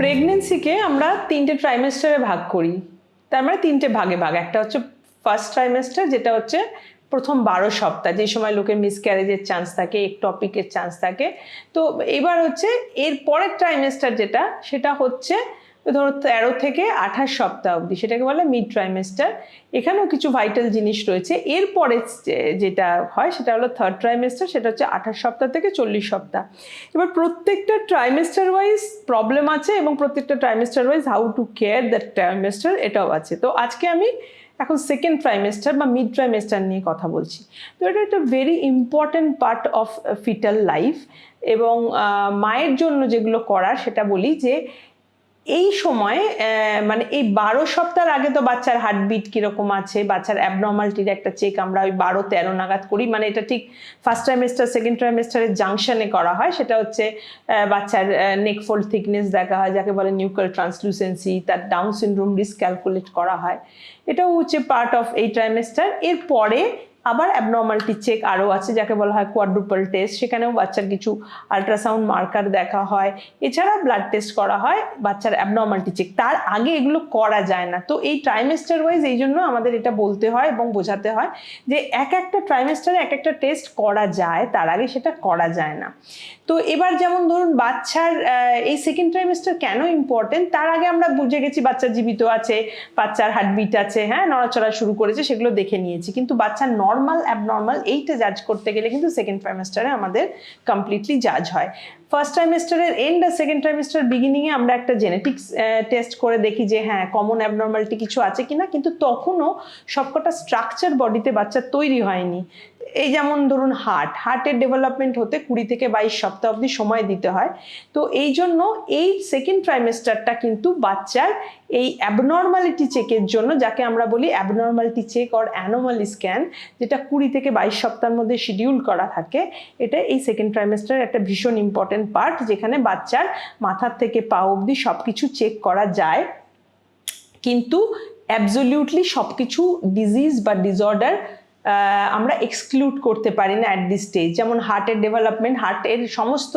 প্রেগনেন্সিকে আমরা তিনটে ট্রাইমেস্টারে ভাগ করি। তার মানে তিনটে ভাগে ভাগ। একটা হচ্ছে ফার্স্ট ট্রাইমেস্টার যেটা হচ্ছে প্রথম বারো সপ্তাহ। যে সময় লোকের মিসক্যারেজের চান্স থাকে এক টপিকের চান্স থাকে। তো এবার হচ্ছে এর পরের ট্রাইমেস্টার যেটা, সেটা হচ্ছে ধরো তেরো থেকে আঠাশ সপ্তাহ অবধি, সেটাকে বলে মিড ট্রাইমেস্টার এখানেও কিছু ভাইটাল জিনিস রয়েছে। এরপরে যেটা হয়, সেটা হলো থার্ড ট্রাইমেস্টার সেটা হচ্ছে আঠাশ সপ্তাহ থেকে চল্লিশ সপ্তাহ। এবার প্রত্যেকটা ট্রাইমেস্টার ওয়াইজ প্রবলেম আছে এবং প্রত্যেকটা trimester wise how to care that trimester এটাও আছে। তো আজকে আমি এখন সেকেন্ড ট্রাইমেস্টার বা মিড ট্রাইমেস্টার নিয়ে কথা বলছি। তো এটা একটা very important part of fetal life এবং মায়ের জন্য যেগুলো করার, সেটা বলি যে এই সময় মানে এই বারো সপ্তাহের আগে তো বাচ্চার হার্টবিট কীরকম আছে, বাচ্চার অ্যাবনর্মালিটির একটা চেক আমরা ওই বারো, তেরো নাগাদ করি। মানে এটা ঠিক ফার্স্ট ট্রাইমেস্টার সেকেন্ড ট্রাইমেস্টারের জাংশনে করা হয়। সেটা হচ্ছে বাচ্চার নেক ফোল্ড থিকনেস দেখা হয়, যাকে বলে নিউক্লিয়ার ট্রান্সলুসেন্সি তার ডাউন সিনড্রোম রিস্ক ক্যালকুলেট করা হয়। এটাও হচ্ছে পার্ট অফ এই ট্রাইমেস্টার এরপরে আবার অ্যাবনর্মালিটি চেক আরও আছে যাকে বলা হয় কোয়াড্রুপাল টেস্ট সেখানেও বাচ্চার কিছু আলট্রাসাউন্ড মার্কার দেখা হয়। এছাড়া ব্লাড টেস্ট করা হয় বাচ্চার অ্যাবনর্মালিটি চেক তার আগে এগুলো করা যায় না। তো এই ট্রাইমেস্টার ওয়াইজ এই জন্য আমাদের এটা বলতে হয় এবং বোঝাতে হয় যে এক একটা ট্রাইমেস্টারে এক একটা টেস্ট করা যায়, তার আগে সেটা করা যায় না। তো এবার যেমন ধরুন বাচ্চার এই সেকেন্ড ট্রাইমেস্টার কেন ইম্পর্টেন্ট তার আগে আমরা বুঝে গেছি বাচ্চা জীবিত আছে, বাচ্চার হার্টবিট আছে হ্যাঁ নড়াচড়া শুরু করেছে, সেগুলো দেখে নিয়েছি। কিন্তু বাচ্চার নর্মাল অ্যাবনর্মাল এইটা জাজ করতে গেলে কিন্তু সেকেন্ড ট্রাইমেস্টারে আমাদের কমপ্লিটলি জাজ হয়। ফার্স্ট ট্রাইমেস্টারের এন্ড আর সেকেন্ড ট্রাইমেস্টার বিগিনিংয়ে আমরা একটা জেনেটিক্স টেস্ট করে দেখি যে হ্যাঁ কমন অ্যাবনর্মালিটি কিছু আছে কিনা, কিন্তু তখনও সবকটা স্ট্রাকচার বডিতে বাচ্চা তৈরি হয়নি। এই যেমন ধরুন হার্ট হার্টের ডেভেলপমেন্ট হতে কুড়ি থেকে বাইশ সপ্তাহ অবধি সময় দিতে হয়। তো এই জন্য এই সেকেন্ড ট্রাইমেস্টারটা কিন্তু বাচ্চার এই অ্যাবনর্মালিটি চেকের জন্য, যাকে আমরা বলি abnormality check or anomaly scan যেটা কুড়ি থেকে বাইশ সপ্তাহের মধ্যে শিডিউল করা থাকে, এটা এই সেকেন্ড ট্রাইমেস্টার একটা ভীষণ ইম্পর্টেন্ট পার্ট যেখানে বাচ্চার মাথার থেকে পা অবধি সব কিছু চেক করা যায়। কিন্তু অ্যাবজলিউটলি সব কিছু ডিজিজ বা ডিসঅর্ডার আমরা এক্সক্লুড করতে পারি না অ্যাট দিস স্টেজ যেমন হার্টের ডেভেলপমেন্ট হার্টের সমস্ত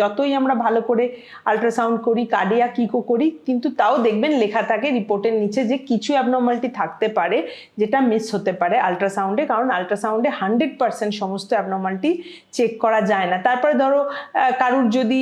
যতই আমরা ভালো করে আলট্রাসাউন্ড করি কার্ডিয়া কিকো করি, কিন্তু তাও দেখবেন লেখা থাকে রিপোর্টের নিচে যে কিছু অ্যাবনর্মালিটি থাকতে পারে, যেটা মিস হতে পারে আল্ট্রাসাউন্ডে কারণ আল্ট্রাসাউন্ডে হান্ড্রেড পার্সেন্ট সমস্ত অ্যাবনর্মালিটি চেক করা যায় না। তারপরে ধরো কারুর যদি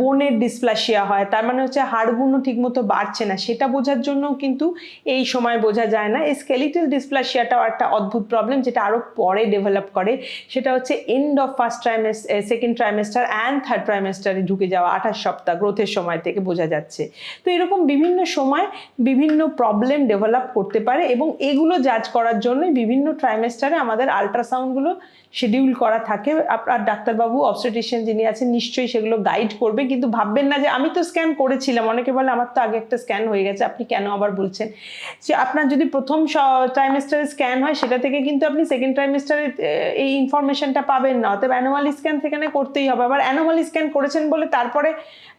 বোনের ডিসপ্লাসিয়া হয়, তার মানে হচ্ছে হাড়গুলো ঠিকমতো বাড়ছে না। সেটা বোঝার জন্য কিন্তু এই সময় বোঝা যায় না। এই স্কেলিটাল ডিসপ্লাসিয়াটাও একটা অদ্ভুত প্রবলেম যেটা আরও পরে ডেভেলপ করে, সেটা হচ্ছে end of first trimester second trimester and third ট্রাইমেস্টারে ঢুকে যাওয়া, আঠাশ সপ্তাহ গ্রোথের সময় থেকে বোঝা যাচ্ছে। তো এরকম বিভিন্ন সময় বিভিন্ন প্রবলেম ডেভেলপ করতে পারে এবং এগুলো জাজ করার জন্যই বিভিন্ন ট্রাইমেস্টারে আমাদের আল্ট্রাসাউন্ডগুলো শিডিউল করা থাকে। আপনার ডাক্তারবাবু অবস্ট্রেটিশিয়ান যিনি আছেন, নিশ্চয়ই সেগুলো গাইড করবে, কিন্তু ভাববেন না যে আমি তো স্ক্যান করেছিলাম, অনেকে বলে আমার তো আগে একটা স্ক্যান হয়ে গেছে, আপনি কেন আবার বলছেন? যে আপনার যদি প্রথম ট্রাইমেস্টারে স্ক্যান হয়, সেটা থেকে কিন্তু আপনি সেকেন্ড ট্রাইমেস্টারে এই ইনফরমেশনটা পাবেন না। অতএব অ্যানোমালি স্ক্যান সেখানে করতেই হবে। আবার অ্যানোমালি স্ক্যান করেছেন বলে তারপরে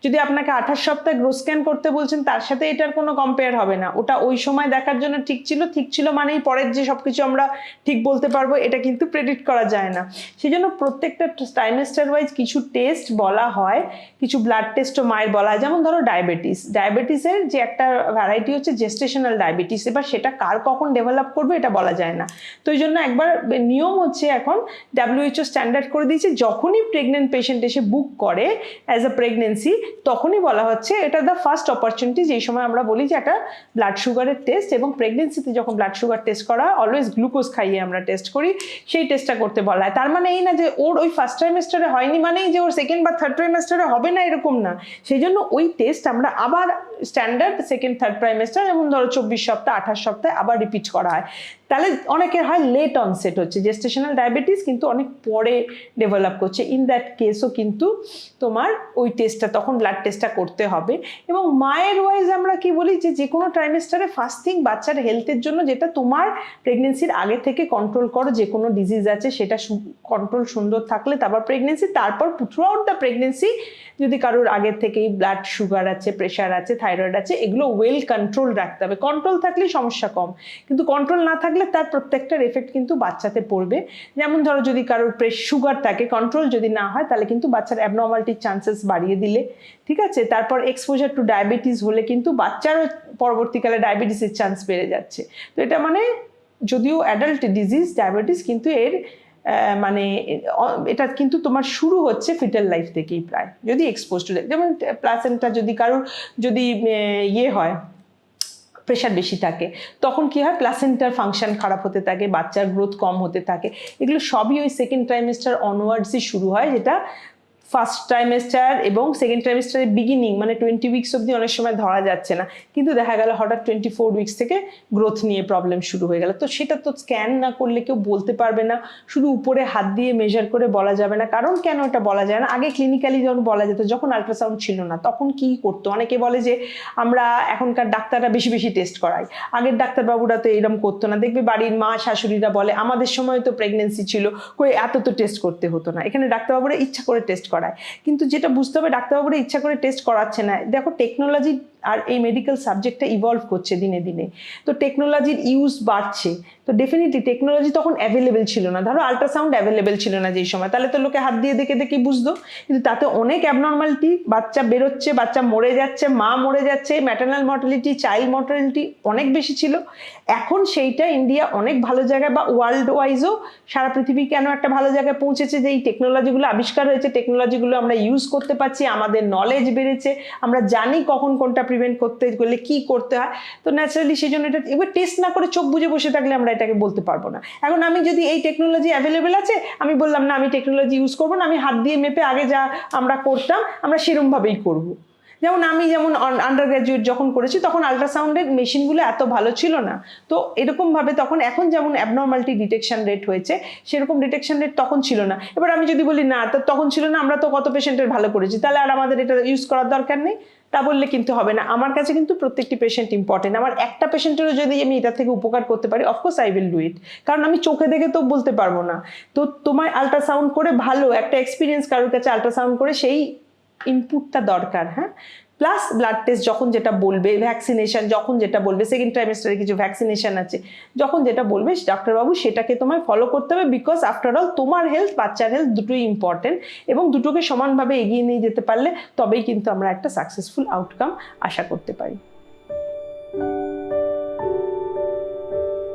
যদি আপনাকে আঠাশ সপ্তাহে গ্রো স্ক্যান করতে বলছেন, তার সাথে এটার কোনো কম্পেয়ার হবে না। ওটা ওই সময় দেখার জন্য ঠিক ছিল। ঠিক ছিল মানেই পরের যে সব কিছু আমরা ঠিক বলতে পারব, এটা কিন্তু প্রেডিক্ট করা যায় না। সেই জন্য প্রত্যেকটা ট্রাইমেস্টার ওয়াইজ কিছু টেস্ট বলা হয়। কিছু ব্লাড টেস্টও মায়ের বলা হয়। যেমন ধরো ডায়াবেটিস ডায়াবেটিসের যে একটা ভ্যারাইটি হচ্ছে জেস্টেশনাল ডায়াবেটিস এবার সেটা কার কখন ডেভেলপ করবে, এটা বলা যায় না। তো এই জন্য একবার নিয়ম হচ্ছে এখন ডাব্লিউএইচও স্ট্যান্ডার্ড করে দিয়েছে, যখনই প্রেগনেন্ট পেশেন্ট এসে বুক করে অ্যাজ আ প্রেগনেন্সি তখনই বলা হচ্ছে এটা দ্য ফার্স্ট অপরচুনিটি যেই সময় আমরা বলি যে একটা ব্লাড সুগারের টেস্ট এবং প্রেগনেন্সিতে যখন ব্লাড সুগার টেস্ট করা হয় অলওয়েজ গ্লুকোজ খাইয়ে আমরা টেস্ট করি, সেই টেস্টটা করতে বলা হয়। তার মানে এই না যে ওর ওই ফার্স্ট ট্রাইমেস্টারে হয়নি মানেই যে ওর সেকেন্ড বা থার্ড ট্রাইমেস্টারে হবে না এরকম না। সেই জন্য ওই টেস্ট আমরা আবার স্ট্যান্ডার্ড সেকেন্ড থার্ড ট্রাইমেস্টার যেমন ধরো চব্বিশ সপ্তাহ, আঠাশ সপ্তাহে আবার রিপিট করা হয়। তাহলে অনেকের হয় লেট অনসেট হচ্ছে জেস্টেশনাল ডায়াবেটিস কিন্তু অনেক পরে ডেভেলপ করছে। ইন দ্যাট কেসও কিন্তু তোমার ওই টেস্টটা তখন ব্লাড টেস্টটা করতে হবে। এবং মায়ের ওয়াইজ আমরা কি বলি যে যে কোনো ট্রাইমেস্টারে ফাস্টিং বাচ্চার হেলথের জন্য যেটা তোমার প্রেগনেন্সির আগে থেকে কন্ট্রোল করো, যে কোনো ডিজিজ আছে সেটা কন্ট্রোল সুন্দর থাকলে তারপর প্রেগনেন্সি তারপর থ্রু আউট দ্য প্রেগনেন্সি যদি কারোর আগের থেকেই ব্লাড সুগার আছে প্রেশার আছে থাইরয়েড আছে, এগুলো ওয়েল কন্ট্রোল রাখতে হবে। কন্ট্রোল থাকলে সমস্যা কম। কিন্তু কন্ট্রোল না থাকলে গেলে তার প্রত্যেকটার এফেক্ট কিন্তু বাচ্চাতে পড়বে। যেমন ধরো যদি কারোর প্রেস সুগার থাকে কন্ট্রোল যদি না হয়, তাহলে কিন্তু বাচ্চার অ্যাবনর্মালিটির চান্সেস বাড়িয়ে দিলে। ঠিক আছে? তারপর এক্সপোজার টু ডায়াবেটিস হলে কিন্তু বাচ্চারও পরবর্তীকালে ডায়াবেটিসের চান্স বেড়ে যাচ্ছে। তো এটা মানে যদিও অ্যাডাল্ট ডিজিজ ডায়াবেটিস কিন্তু এর মানে এটা কিন্তু তোমার শুরু হচ্ছে ফিটাল লাইফ থেকেই প্রায়। যদি এক্সপোজ টু যেমন প্লাসেন্টা যদি কারোর যদি ইয়ে হয় প্রেশার বেশি থাকে। তখন কি হয়? প্লাসেন্টার ফাংশন খারাপ হতে থাকে, বাচ্চার গ্রোথ কম হতে থাকে। এগুলো সবই ওই সেকেন্ড ট্রাইমেস্টার অনওয়ার্ডসই শুরু হয়, যেটা ফার্স্ট ট্রাইমেস্টার এবং সেকেন্ড ট্রাইমেস্টারের বিগিনিং মানে টোয়েন্টি উইকস অবধি অনেক সময় ধরা যাচ্ছে না। কিন্তু দেখা গেল হঠাৎ টোয়েন্টি ফোর উইকস থেকে গ্রোথ নিয়ে প্রবলেম শুরু হয়ে গেল। তো সেটা তো স্ক্যান না করলে কেউ বলতে পারবে না। শুধু উপরে হাত দিয়ে মেজার করে বলা যাবে না। কারণ কেন এটা বলা যায় না? আগে ক্লিনিক্যালি যখন বলা যেত, যখন আল্ট্রাসাউন্ড ছিল না, তখন কি করতো? অনেকে বলে যে, আমরা এখনকার ডাক্তাররা বেশি বেশি টেস্ট করাই। আগের ডাক্তারবাবুরা তো এরকম করতো না। দেখবে বাড়ির মা শাশুড়িরা বলে, আমাদের সময় তো প্রেগনেন্সি ছিল। কই, এত তো টেস্ট করতে হতো না। এখানে ডাক্তারবাবুরা ইচ্ছা করে টেস্ট করায়। কিন্তু যেটা বুঝতে হবে ডাক্তারবাবুরা ইচ্ছা করে টেস্ট করাচ্ছে না। দেখো টেকনোলজি আর এই মেডিকেল সাবজেক্টটা ইভলভ করছে দিনে দিনে। তো টেকনোলজির ইউজ বাড়ছে। তো ডেফিনেটলি টেকনোলজি তখন অ্যাভেলেবেল ছিল না। ধরো আল্ট্রাসাউন্ড অ্যাভেলেবেল ছিল না যেই সময়। তাহলে তো লোকে হাত দিয়ে দেখে দেখেই বুঝতো। কিন্তু তাতে অনেক অ্যাবনর্মালিটি বাচ্চা বেরোচ্ছে, বাচ্চা মরে যাচ্ছে, মা মরে যাচ্ছে ম্যাটার্নাল মর্টালিটি চাইল্ড মর্টালিটি অনেক বেশি ছিল। এখন সেইটা ইন্ডিয়া অনেক ভালো জায়গায় বা ওয়ার্ল্ড ওয়াইজও সারা পৃথিবী কেন একটা ভালো জায়গায় পৌঁছেছে যে এই টেকনোলজিগুলো আবিষ্কার হয়েছে টেকনোলজিগুলো আমরা ইউজ করতে পারছি, আমাদের নলেজ বেড়েছে, আমরা জানি কখন কোনটা প্রিভেন্ট করতে গেলে কি করতে হয়? তো ন্যাচারালি সেই জন্য এটা, এবার টেস্ট না করে চোখ বুজে বসে থাকলে আমরা এটাকে বলতে পারব না। এখন আমি যদি এই টেকনোলজি অ্যাভেলেবেল আছে, আমি বললাম, না, আমি টেকনোলজি ইউজ করব না, আমি হাত দিয়ে মেপে আগে যা আমরা করতাম, আমরা সেরমভাবেই করব। যেমন আমি যেমন আন্ডার গ্র্যাজুয়েট যখন করেছি, তখন আল্ট্রাসাউন্ডের মেশিনগুলো এত ভালো ছিল না। তো এরকমভাবে তখন, এখন যেমন অ্যাবনর্মালিটি ডিটেকশন রেট হয়েছে, সেরকম ডিটেকশন রেট তখন ছিল না। এবার আমি যদি বলি, না তখন ছিল না, আমরা তো কত পেশেন্টের ভালো করেছি, তাহলে আর আমাদের এটা ইউজ করার দরকার নেই। তা বললে কিন্তু হবে না। আমার কাছে কিন্তু প্রত্যেকটি পেশেন্ট ইম্পর্টেন্ট আমার একটা পেশেন্টেরও যদি আমি এটা থেকে উপকার করতে পারি of course I will do it কারণ আমি চোখে দেখে তো বলতে পারব না। তো তোমার আল্ট্রাসাউন্ড করে ভালো একটা এক্সপিরিয়েন্স কারোর কাছে আল্ট্রাসাউন্ড করে সেই ইনপুটটা দরকার হ্যাঁ? প্লাস ব্লাড টেস্ট যখন যেটা বলবে ভ্যাকসিনেশন যখন যেটা বলবে সেকেন্ড ট্রাইমেস্টারে কিছু ভ্যাকসিনেশন আছে, যখন যেটা বলবে, ডাক্তারবাবু সেটাকে তোমায় ফলো করতে হবে বিকজ আফটার অল তোমার হেলথ বাচ্চার হেলথ দুটোই ইম্পর্টেন্ট এবং দুটোকে সমানভাবে এগিয়ে নিয়ে যেতে পারলে তবেই কিন্তু আমরা একটা সাকসেসফুল আউটকাম আশা করতে পারি।